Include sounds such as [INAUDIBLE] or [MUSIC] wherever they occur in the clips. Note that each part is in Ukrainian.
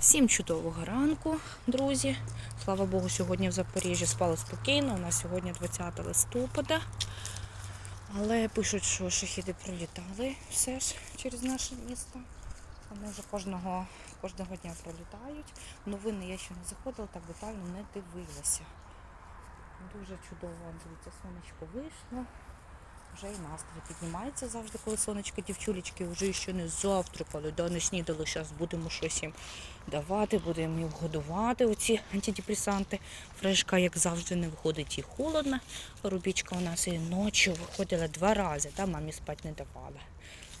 Всім чудового ранку, друзі. Слава Богу, сьогодні в Запоріжжі спали спокійно. У нас сьогодні 20 листопада. Але пишуть, що шахіди пролітали все ж через наше місто. Вони вже кожного, кожного дня пролітають. Новини я ще не заходила, так детально не дивилася. Дуже чудово, дивіться, сонечко вийшло. Вже і настрій піднімається завжди, коли сонечко дівчулечки вже ще не завтракали, да, не снідали. Зараз будемо щось їм давати, будемо їм годувати оці антидепресанти. Фрешка, як завжди, не виходить і холодно. Рубічка у нас і ночі виходила два рази, та мамі спати не давала.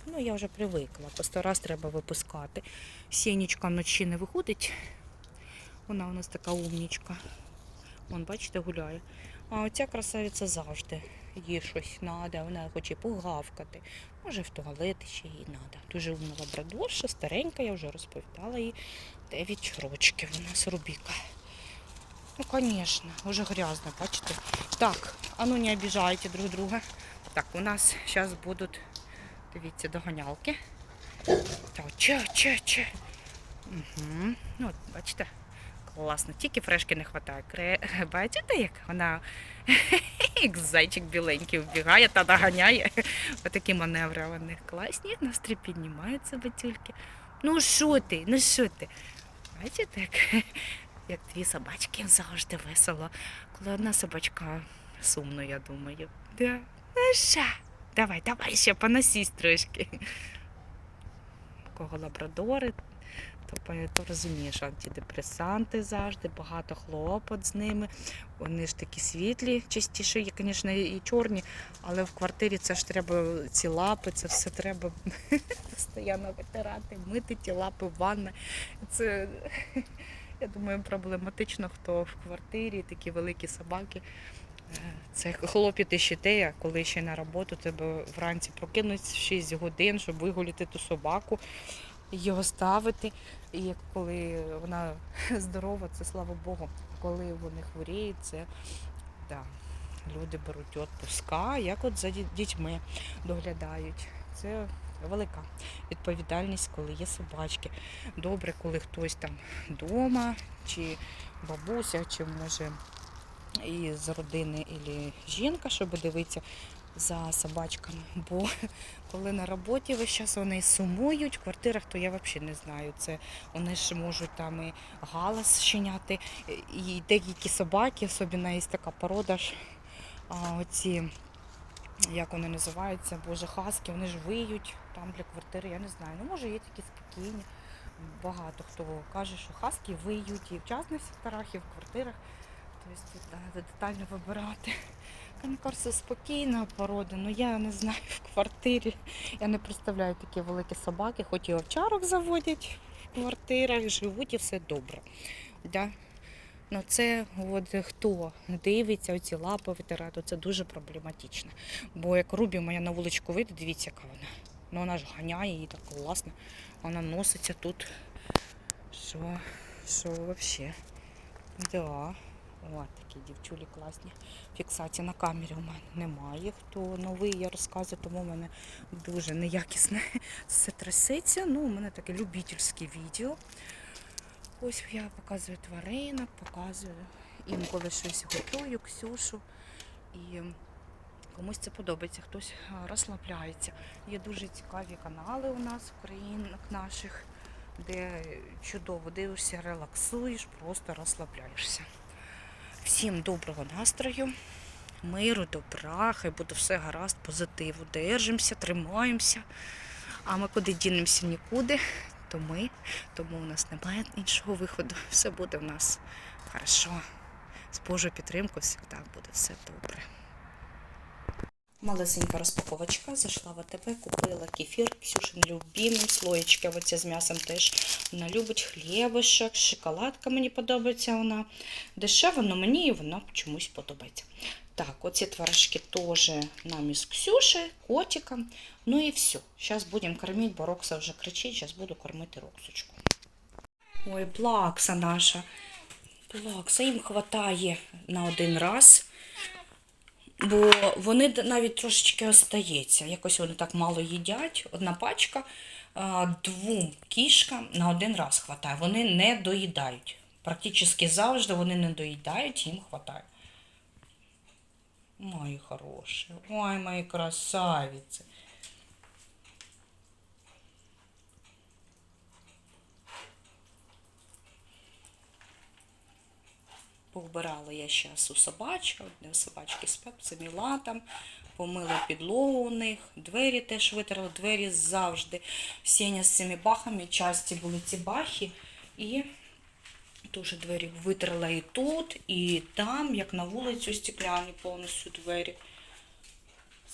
Ну, я вже привикла, по сто раз треба випускати. Сінічка вночі не виходить. Вона у нас така умнічка. Вон, бачите, гуляє. А оця красавиця завжди. Їй щось треба, вона хоче погавкати. Може в туалет ще їй треба. Дуже умна лабрадорша, старенька, я вже розповідала їй 9 років у нас Рубіка. Ну, звісно, вже грязно, бачите. Так, а ну не обіжайте друг друга. Так, у нас зараз будуть, дивіться, доганялки. Так, че, че, че. Угу. Ну, бачите, класно. Тільки фрешки не вистачає. [LAUGHS] Бачите, як вона [LAUGHS] як зайчик біленький вбігає та доганяє. Отакі маневри у них класні. Настрій піднімаються батюльки. Ну що ти? Ну що ти? Бачите, як, [LAUGHS] як дві собачки завжди весело. Коли одна собачка сумно, я думаю. Да. Ну що? Давай, давай ще поносись трошки. Кого лабрадори, то, то розумієш, антидепресанти завжди, багато хлопот з ними. Вони ж такі світлі, частіше, є, звісно, і чорні, але в квартирі це ж треба ці лапи, це все треба [LAUGHS] постійно витирати, мити ті лапи в ванна. Це, я думаю, проблематично, хто в квартирі, такі великі собаки. Це хлопіти ще те, а коли ще на роботу тебе вранці прокинуть 6 годин, щоб вигуляти ту собаку, його ставити. І як коли вона [LAUGHS] здорова, це слава Богу. Коли вони хворіють, це да, люди беруть відпуска, як от за дітьми доглядають. Це велика відповідальність, коли є собачки. Добре, коли хтось там вдома, чи бабуся, чи може із родини і жінка, щоб дивитися за собачками. Бо [LAUGHS] коли на роботі весь час вони сумують, в квартирах, то я взагалі не знаю. Це вони ж можуть там і галас щиняти. І деякі собаки, особливо є така порода ж, оці, як вони називаються, боже, хаски, вони ж виють там для квартири, я не знаю. Ну, може, є такі спокійні. Багато хто каже, що хаски виють і в частних секторах, і в квартирах. Тобто тут треба детально вибирати. Канкарси спокійна порода, ну я не знаю в квартирі. Я не представляю такі великі собаки, хоч і овчарок заводять в квартирах, живуть і все добре. Да? Ну це от хто дивиться, оці лапи витирати, це дуже проблематично. Бо як Рубі моя на вуличку вийде, дивіться, яка вона. Ну вона ж ганяє її так класно. Вона носиться тут. Що, що взагалі? Да. О, такі дівчулі класні. Фіксації на камері у мене немає. Хто новий, я розказую, тому в мене дуже неякісне [LAUGHS] все трясеться. Ну, у мене таке любительське відео. Ось я показую тваринок, показую інколи щось готую, Ксюшу. І комусь це подобається, хтось розслабляється. Є дуже цікаві канали у нас, українок наших, де чудово дивишся, релаксуєш, просто розслабляєшся. Всім доброго настрою, миру, добра, хай буде все гаразд, позитиву. Держимося, тримаємося. А ми куди дінемося нікуди, то ми, тому у нас немає іншого виходу. Все буде в нас хорошо. З Божою підтримкою завжди буде все добре. Малесенька розпаковочка. Зайшла в АТБ, купила кефір, Ксюшин любимий, слоєчки оце з м'ясом теж. Вона любить хлібушек, шоколадка мені подобається вона. Дешево, але мені вона чомусь подобається. Так, оці творожки теж нам із Ксюші, котиком. Ну і все. Зараз будемо кормити, бо Рокса вже кричить, зараз буду кормити Роксочку. Ой, плакса наша. Плакса, їм хватає на один раз. Бо вони навіть трошечки остається. Якось вони так мало їдять. Одна пачка, двом кішкам на один раз хватає. Вони не доїдають. Практично завжди вони не доїдають, їм хватає. Мої хороші, ой, мої красавиці. Повбирала я зараз у собачок, де собачки спять, заміла там, помила підлогу у них, двері теж витерла, двері завжди. Сеня з цими бахами, часті були ці бахи, і теж двері витерла і тут, і там, як на вулицю стекляні повністю двері.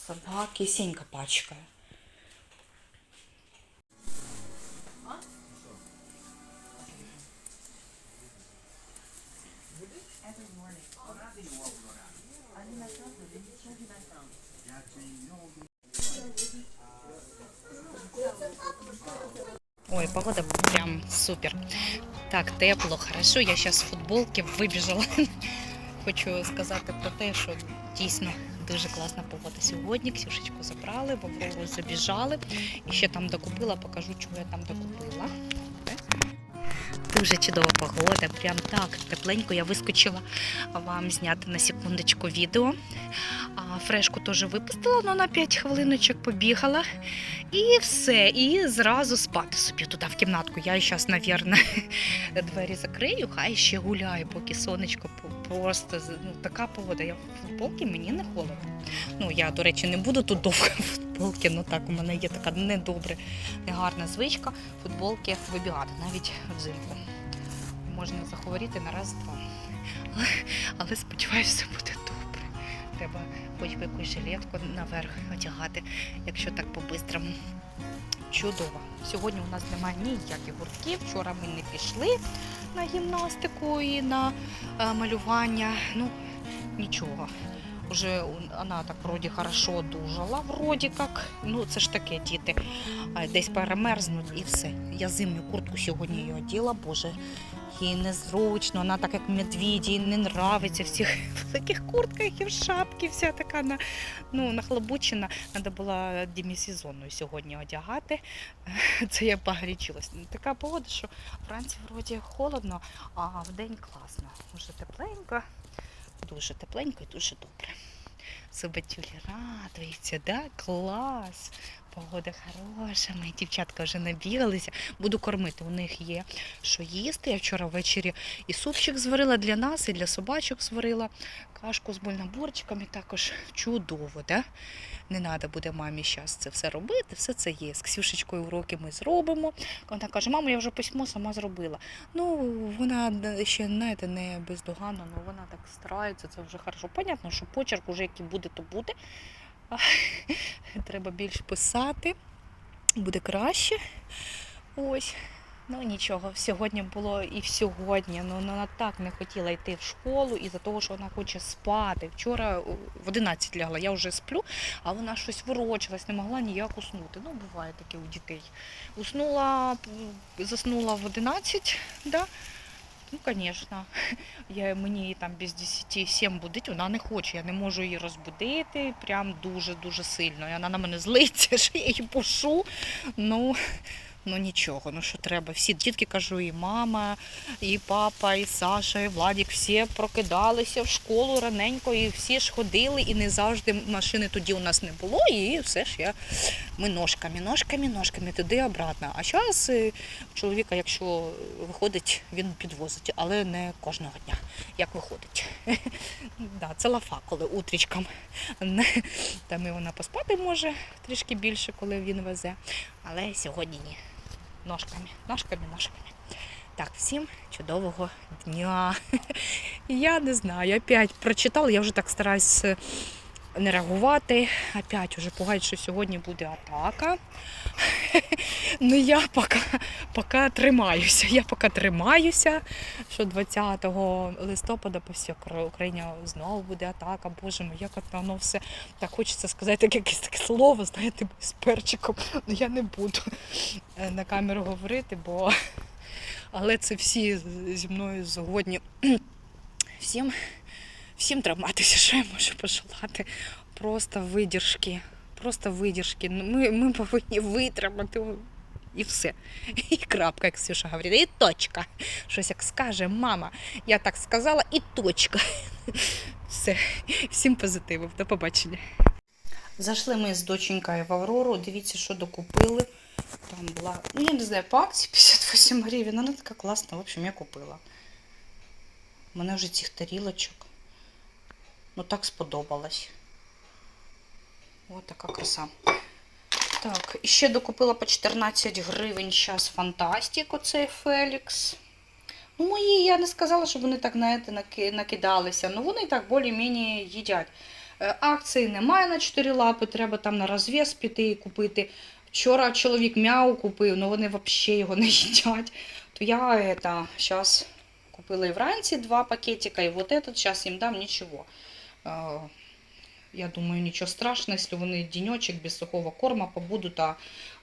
Собаки, Сенька пачкає. Ой, погода прям супер. Так, тепло, хорошо. Я зараз в футболці вибіжала. [LAUGHS] Хочу сказати про те, що дійсно дуже класна погода сьогодні. Ксюшечку забрали, в забіжали. І ще там докупила, покажу, чого я там докупила. Дуже чудова погода, прям так тепленько. Я вискочила вам зняти на секундочку відео. Фрешку теж випустила, але на 5 хвилиночок побігала. І все, і зразу спати собі туди в кімнатку. Я зараз, навірно, [LAUGHS] двері закрию, хай ще гуляю, поки сонечко просто ну, така погода. Я в футболці мені не холодно. Ну, я, до речі, не буду тут довго [LAUGHS] в футболці, ну так, у мене є така недобре, негарна звичка футболки вибігати, навіть взимку. Можна захворіти на раз-два. Але сподіваюся, все буде добре. Треба хоч би якусь жилетку наверх одягати, якщо так по-бистрому. Чудово. Сьогодні у нас немає ніяких гуртків. Вчора ми не пішли на гімнастику і на е, малювання. Ну, нічого. Уже вона так вроді хорошо одужала, вроді як. Ну, це ж таке, діти. Десь перемерзнуть і все. Я зимню куртку сьогодні її оділа, боже, їй незручно, вона так як медведі, їй не нравиться всіх [LAUGHS] в таких куртках і в шапці, вся така на, ну, нахлобучена. Треба було демісезонною сьогодні одягати. [LAUGHS] Це я погорячилась. Така погода, що вранці вроді холодно, а вдень класно. Уже тепленько, дуже тепленько і дуже добре. Собатюлі радується, да? Клас! Погода хороша, мої дівчатка вже набігалися. Буду кормити. У них є що їсти. Я вчора ввечері і супчик зварила для нас, і для собачок зварила. Кашку з бульноборчиками також чудово, да? Не треба буде мамі зараз це все робити, все це є. З Ксюшечкою уроки ми зробимо. Вона каже, мамо, я вже письмо сама зробила. Ну, вона ще знаєте, не бездоганна, але вона так старається, це вже хорошо. Понятно, що почерк уже який буде, то буде. Треба більш писати, буде краще. Ось. Ну нічого, сьогодні було і сьогодні. Ну вона так не хотіла йти в школу із-за того, що вона хоче спати. Вчора в 11 лягла, я вже сплю, а вона щось ворочалась, не могла ніяк уснути. Ну, буває таке у дітей. Уснула, заснула в 11, да? Ну, звісно, [LAUGHS] я, мені там без 10 7 будить, вона не хоче. Я не можу її розбудити прям дуже-дуже сильно. І вона на мене злиться, [LAUGHS] що я її пушу. Ну, ну нічого, ну що треба. Всі дітки кажу, і мама, і папа, і Саша, і Владік, всі прокидалися в школу раненько, і всі ж ходили, і не завжди машини тоді у нас не було, і все ж я ми ножками, ножками, ножками, туди обратно. А зараз чоловіка, якщо виходить, він підвозить, але не кожного дня, як виходить. [LAUGHS] да, це лафа, коли утрічком. Там і вона поспати може трішки більше, коли він везе. Але сьогодні ні. Ножками, ножками, ножками. Так, всім чудового дня. [LAUGHS] Я не знаю, опять прочитала, я вже так стараюсь е, не реагувати. Опять уже пугають, що сьогодні буде атака. [LAUGHS] Ну я поки, поки тримаюся. Я поки тримаюся, що 20 листопада по всій Україні знову буде атака. Боже мій, як воно все так хочеться сказати, як якесь таке слово, знаєте, з перчиком. Ну я не буду е, на камеру говорити, бо але це всі зі мною згодні. Всім, всім триматися, що я можу пожелати. Просто видержки. Просто видержки. Ну, Ми, ми повинні витримати. І все. [LAUGHS] І крапка, як Ксюша говорить, і точка. Щось як скаже мама, я так сказала, і точка. [LAUGHS] Все. Всім позитивів. До побачення. Зайшли ми з доченькою в Аврору. Дивіться, що докупили. Там була, ну я не знаю, по акції 58 гривень. Вона така класна. В общем, я купила. У мене вже цих тарілочок. Ну так сподобалось. Ось така краса. Так, і ще докупила по 14 гривень зараз Фантастик, оцей Фелікс. Ну, мої, я не сказала, щоб вони так знаєте, наки- накидалися. Ну, вони так більш-менш їдять. Е, Акції немає на 4 лапи, треба там на розв'яз піти і купити. Вчора чоловік мяу купив, але вони взагалі його не [LAUGHS] їдять. То я зараз купила і вранці два пакетика, і вот этот зараз їм дам нічого. Я думаю, нічого страшного, якщо вони діньочок без сухого корма побудуть, а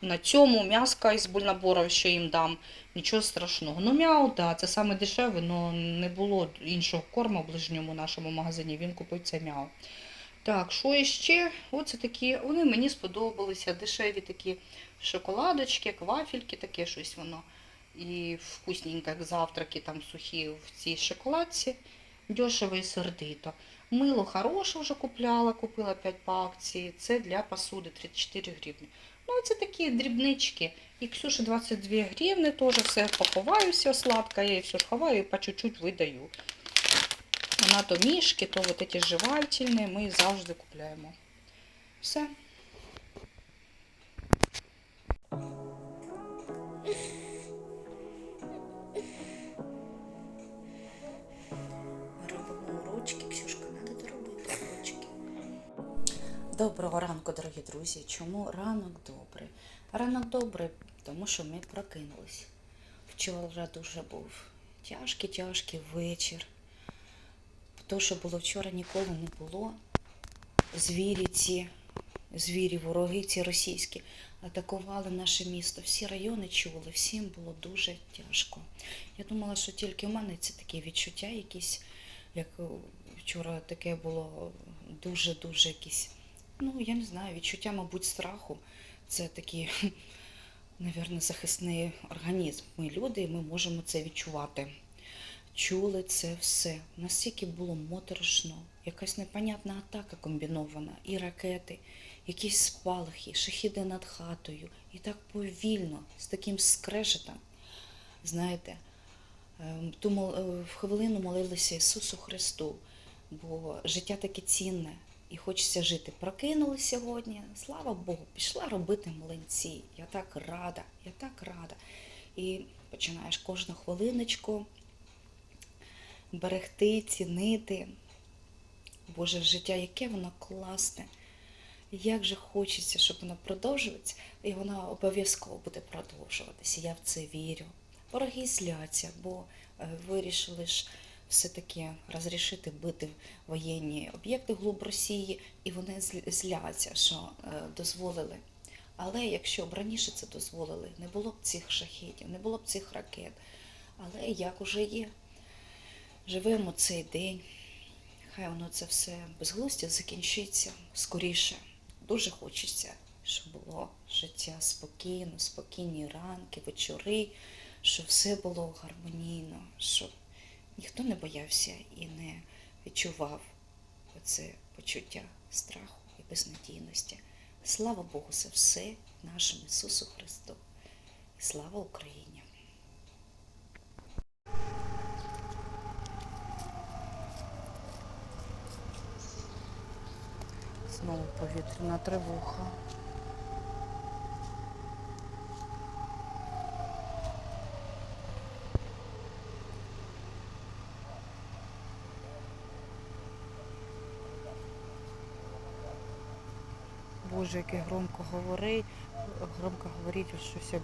на цьому м'яска із бульнаборів ще їм дам. Нічого страшного. Ну, мяу, да, це саме дешеве, але не було іншого корму в ближньому нашому магазині. Він купив це мяу. Так, що іще? Оце такі, вони мені сподобалися. Дешеві такі шоколадочки, квафельки, таке щось воно. І вкусненько, як завтраки там сухі в цій шоколадці. Дешево і сердито. Мило хороше вже купляла, купила 5 по акції. Це для посуди 34 гривні. Ну, це такі дрібнички. І Ксюші 22 гривни, теж все поховаю, все сладко, я її все ховаю і по чуть-чуть видаю. Вона то мішки, то вот эти жевательні, ми завжди купляємо. Все. Доброго ранку, дорогі друзі. Чому ранок добрий? Ранок добрий, тому що ми прокинулись. Вчора дуже був тяжкий, тяжкий вечір. То, що було вчора, ніколи не було. Звірі ці, звірі, вороги ці російські атакували наше місто. Всі райони чули, всім було дуже тяжко. Я думала, що тільки в мене це такі відчуття якісь, як вчора таке було дуже-дуже якісь, ну, я не знаю, відчуття, мабуть, страху. Це такий, [LAUGHS] навірно, захисний організм. Ми люди, і ми можемо це відчувати чули це все. Настільки було моторошно, якась непонятна атака комбінована, і ракети, якісь спалахи, шахіди над хатою, і так повільно, з таким скрежетом. Знаєте, ем, е, в хвилину молилися Ісусу Христу, бо життя таке цінне. І хочеться жити. Прокинули сьогодні, слава Богу, пішла робити млинці. Я так рада, я так рада. І починаєш кожну хвилиночку берегти, цінити. Боже, життя, яке воно класне. Як же хочеться, щоб воно продовжувалося, і воно обов'язково буде продовжуватися. Я в це вірю. Вороги зляться, бо е, вирішили ж все-таки розрішити бити воєнні об'єкти глиб Росії, і вони зляться, що е, дозволили. Але якщо б раніше це дозволили, не було б цих шахетів, не було б цих ракет. Але як уже є, живемо цей день. Хай воно це все безглуздя закінчиться скоріше. Дуже хочеться, щоб було життя спокійно, спокійні ранки, вечори, щоб все було гармонійно, щоб ніхто не боявся і не відчував оце почуття страху і безнадійності. Слава Богу за все нашому Ісусу Христу. І слава Україні! Знову повітряна тривога. Боже, яке громко говорить, громко говорить, щось об...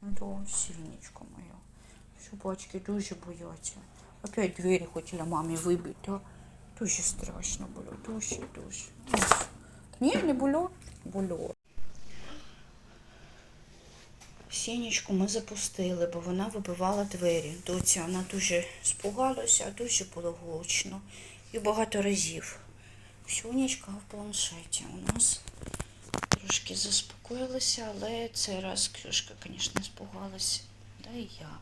Да, синечка моя. Собачки дуже бояться. Опять двері хотіла мамі вибити? Дуже страшно було, дуже, дуже. Ні, не було? Було. Сінечку ми запустили, бо вона вибивала двері. Доця вона дуже спугалася, дуже було гучно. І багато разів. Сонечка в планшеті у нас трошки заспокоїлася, але цей раз Ксюшка, звісно, спугалася. Да і я.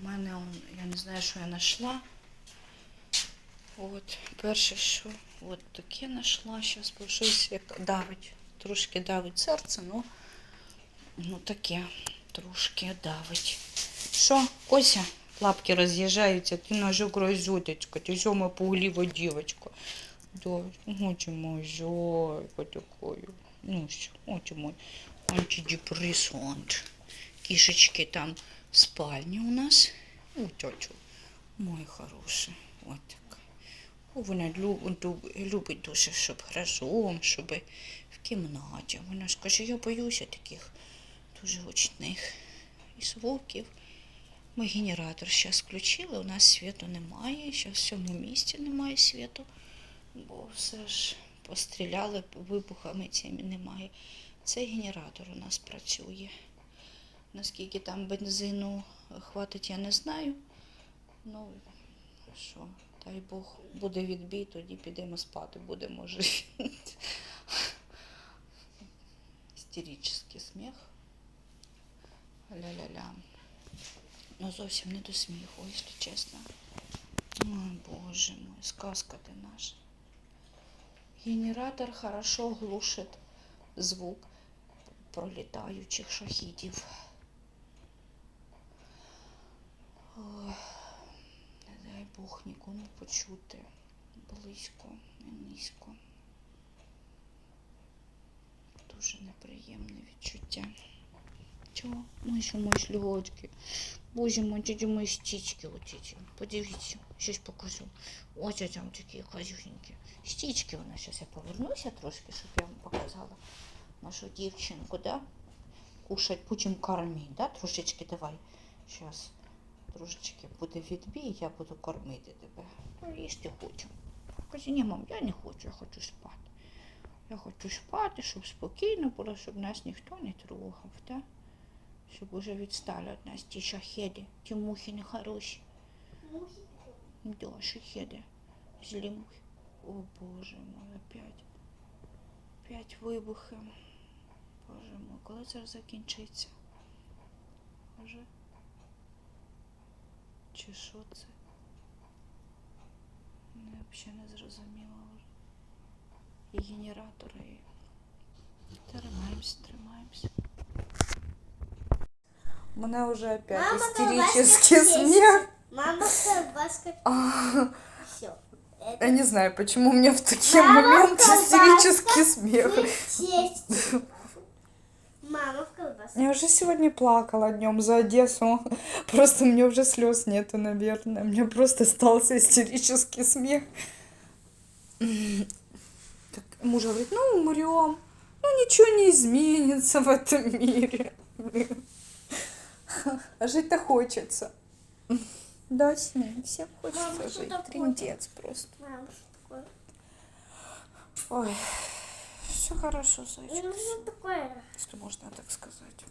У мене, я не знаю, що я знайшла. От, перше, що от таке знайшла, зараз щось як давить, трошки давить серце, ну, ну таке трошки давить. Що, Кося? Лапки роз'їжджаються, ти ножок розюточка, ти сьома пугліва дівочка. Да, очі мой зойка такою. Ну що, очі мой антидепрессант. Кішечки там в спальні у нас. Тьотю, мой хороший. От Вона любить, дуже, щоб разом, щоб в кімнаті. Вона ж каже, я боюся таких дуже гучних звуків. Ми генератор зараз включили, у нас світу немає, зараз в цьому місці немає світу, бо все ж постріляли вибухами цими немає. Цей генератор у нас працює. Наскільки там бензину хватить, я не знаю. Ну, що, дай Бог, буде відбій, тоді підемо спати, будемо жити. Істеричний сміх. Ля-ля-ля. Ну, зовсім не до сміху, якщо чесно. Ой, боже мой, сказка ти наша. Генератор хорошо глушить звук пролітаючих шахідів. Ой, Бог нікому почути близько і низько. Дуже неприємне відчуття. Чого? Мої що мої сльозки. Боже мой, тільки мої стічки оці. Подивіться, щось покажу. Ось там такі казюсенькі. Стічки вона. Зараз я повернуся трошки, щоб я вам показала нашу дівчинку, да? Кушать, будемо кормити, да? Трошечки давай. Зараз трошечки буде відбій, я буду кормити тебе. Ну, їсти хочу. Каже, ні, мам, я не хочу, я хочу спати. Я хочу спати, щоб спокійно було, щоб нас ніхто не трогав, так? Щоб уже відстали від нас ті шахеди, ті мухи нехороші. Да, шахеди. Злі мухи. О боже мой, опять. Опять вибухи. Боже мой, коли це закінчиться? Може? Чи що це? Не, взагалі не зрозуміло вже. І генератори. і- Тримаємось, тримаємось. У мене вже опять Мама, істерический колбаска смех. Мама колбаска. Все. Я не знаю, почему у меня в такие Мама, моменты колбаска. истерический смех. Честь. Мама в колбаске. я уже сегодня плакала днем за Одессу. [LAUGHS] Просто мне уже слез нету, наверное. Меня просто остался истерический смех. [CLEARS THROAT] Так муж говорит, ну умрем. Ну ничего не изменится в этом мире. [LAUGHS] А жить-то хочется. Да, Сим, всем хочется Мама, жить. такое? Трындец просто. Мама, что такое? Ой, все хорошо, зайчик. Ну, что такое? Если можно так сказать.